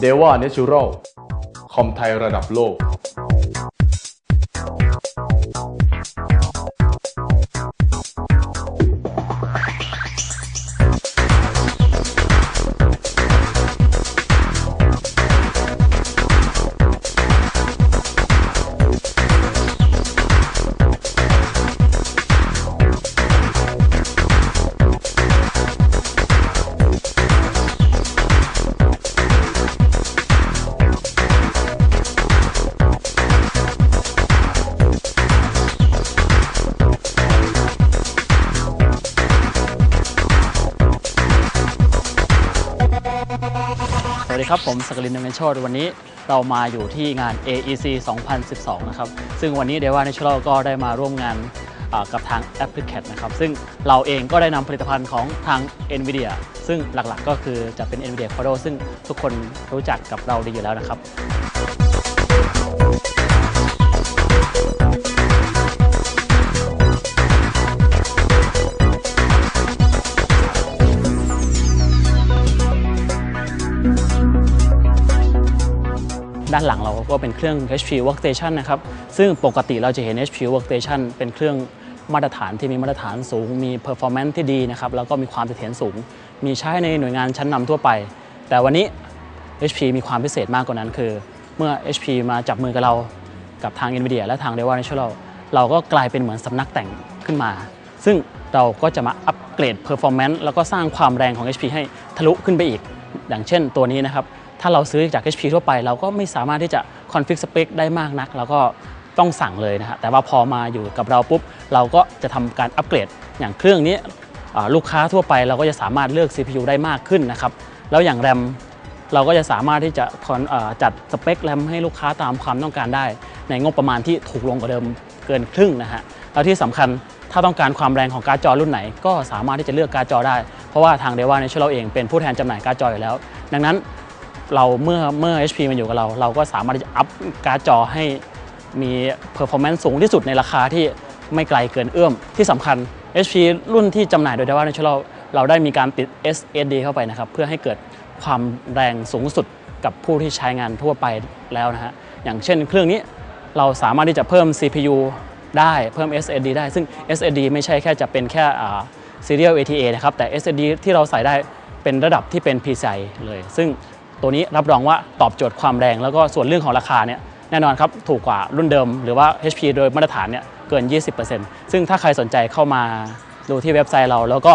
เดว a าเนชูรัลคอมไทยระดับโลก วัสดีครับ ผมสกลินเดมนโชดวันนี้เรามาอยู่ที่งาน AEC 2012 นะครับ ซึ่งวันนี้เดว่าในชั้นเราก็ได้มาร่วมงานกับทาง a p p l i c a t นะครับ ซึ่งเราเองก็ได้นำผลิตภัณฑ์ของทาง NVIDIA ซึ่งหลักๆก็คือจะเป็น NVIDIA Quadro ซึ่งทุกคนรู้จักกับเราดีอยู่แล้วนะครับ ด้านหลังเราก็เป็นเครื่อง HP Workstation นะครับ ซึ่งปกติเราจะเห็น HP Workstation เป็นเครื่องมาตรฐานที่มีมาตรฐานสูง มี performance ที่ดีนะครับ แล้วก็มีความเสถียรสูง มีใช้ในหน่วยงานชั้นนำทั่วไป แต่วันนี้ HP มีความพิเศษมากกว่านั้นคือ เมื่อ HP มาจับมือกับเรากับทาง NVIDIA และทาง d e v a Natural เราก็กลายเป็นเหมือนสำนักแต่งขึ้นมา ซึ่งเราก็จะมาอัปเกรด performance แล้วก็สร้างความแรงของ HP ให้ทะลุขึ้นไปอีก อย่างเช่นตัวนี้นะครับ ถ้าเราซื้อจาก HP ทั่วไป เราก็ไม่สามารถที่จะ config spec ได้มากนัก แล้วก็ต้องสั่งเลยนะฮะแต่ว่าพอมาอยู่กับเราปุ๊บ เราก็จะทำการอัปเกรดอย่างเครื่องนี้ลูกค้าทั่วไปเราก็จะสามารถเลือก CPU ได้มากขึ้นนะครับแล้วอย่างแรมเราก็จะสามารถที่จะจัดสเปคแรมให้ลูกค้าตามความต้องการได้ ในงบประมาณที่ถูกลงกว่าเดิมเกินครึ่งนะฮะแล้วที่สำคัญถ้าต้องการความแรงของการ์ดจอรุ่นไหน ก็สามารถที่จะเลือกการ์ดจอได้ เพราะว่าทางเดว่าในช่วเราเองเป็นผู้แทนจำหน่ายการ์ดจออยู่แล้ว ดังนั้น เราเมื่อเมื่อ HP มันอยู่กับเรา เราก็สามารถที่จะอัพการ์ดจอให้มี performance สูงที่สุดในราคาที่ไม่ไกลเกินเอื้อมที่สำคัญ HP รุ่นที่จำหน่ายโดย d e v a Natural เราได้มีการติด SSD เข้าไปนะครับ เพื่อให้เกิดความแรงสูงสุดกับผู้ที่ใช้งานทั่วไปแล้วนะฮะอย่างเช่นเครื่องนี้เราสามารถที่จะเพิ่ม CPU ได้เพิ่ม SSD ได้ซึ่ง SSD ไม่ใช่แค่จะเป็นแค่ Serial ATA นะครับแต่ SSD ที่เราใส่ได้เป็นระดับที่เป็น PCI เลย ซึ่ง ตัวนี้รับรองว่าตอบโจทย์ความแรงแล้วก็ส่วนเรื่องของราคาเนี่ยแน่นอนครับถูกกว่ารุ่นเดิม หรือว่า HP โดยมาตรฐานเนี่ยเกิน 20%ซึ่งถ้าใครสนใจเข้ามาดูที่เว็บไซต์เราแล้วก็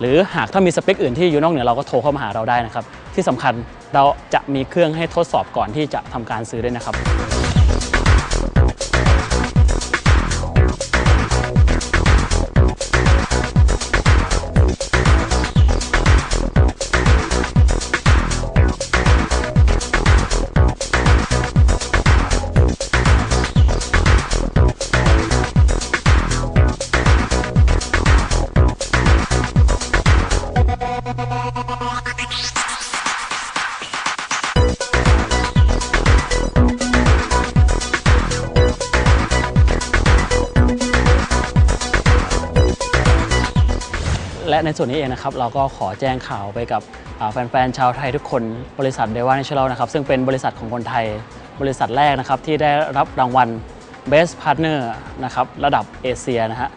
หรือหากถ้ามีสเปคอื่นที่อยู่นอกเหนือเราก็โทรเข้ามาหาเราได้นะครับ ที่สำคัญเราจะมีเครื่องให้ทดสอบก่อนที่จะทำการซื้อด้วยนะครับ และในส่วนนี้เองนะครับเราก็ขอแจ้งข่าวไปกับแฟนๆชาวไทยทุกคนบริษัทเดว่า n น t u r a l นะครับซึ่งเป็นบริษัทของคนไทย บริษัทแรกนะครับที่ได้รับรางวัล Best Partner นะครับระดับเอเชียนะฮะ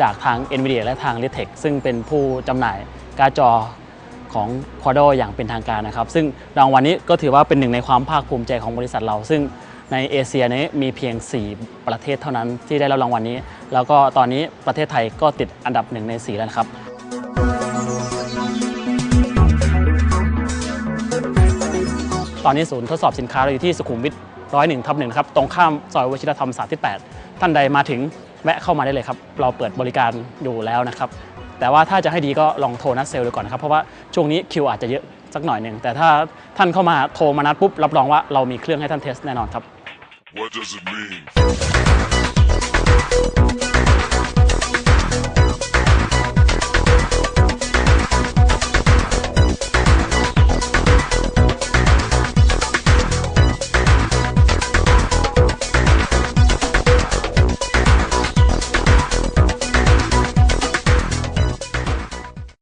จากทาง NVIDIA และทาง l i t e c h ซึ่งเป็นผู้จำหน่ายการ์ดจอของ q u a d o อย่างเป็นทางการนะครับ ซึ่งรางวัลนี้ก็ถือว่าเป็นหนึ่งในความภาคภูมิใจของบริษัทเรา ซึ่งในเอเชียนี้มีเพียง 4 ประเทศเท่านั้นที่ได้รับรางวัลนี้ แล้วก็ตอนนี้ประเทศไทยก็ติดอันดับหนึ่งใน 4 แล้วครับ ตอนนี้ศูนย์ทดสอบสินค้าเราอยู่ที่สุขุมวิทร้อยหนึ่งทับหนึ่งครับตรงข้ามซอยวชิรธรรม 38 ท่านใดมาถึงแวะเข้ามาได้เลยครับ เราเปิดบริการอยู่แล้วนะครับ แต่ว่าถ้าจะให้ดีก็ลองโทรนัดเซลล์ดูก่อนนะครับ เพราะว่าช่วงนี้คิวอาจจะเยอะสักหน่อยหนึ่ง แต่ถ้าท่านเข้ามาโทรมานัดปุ๊บ รับรองว่าเรามีเครื่องให้ท่านเทสแน่นอนครับ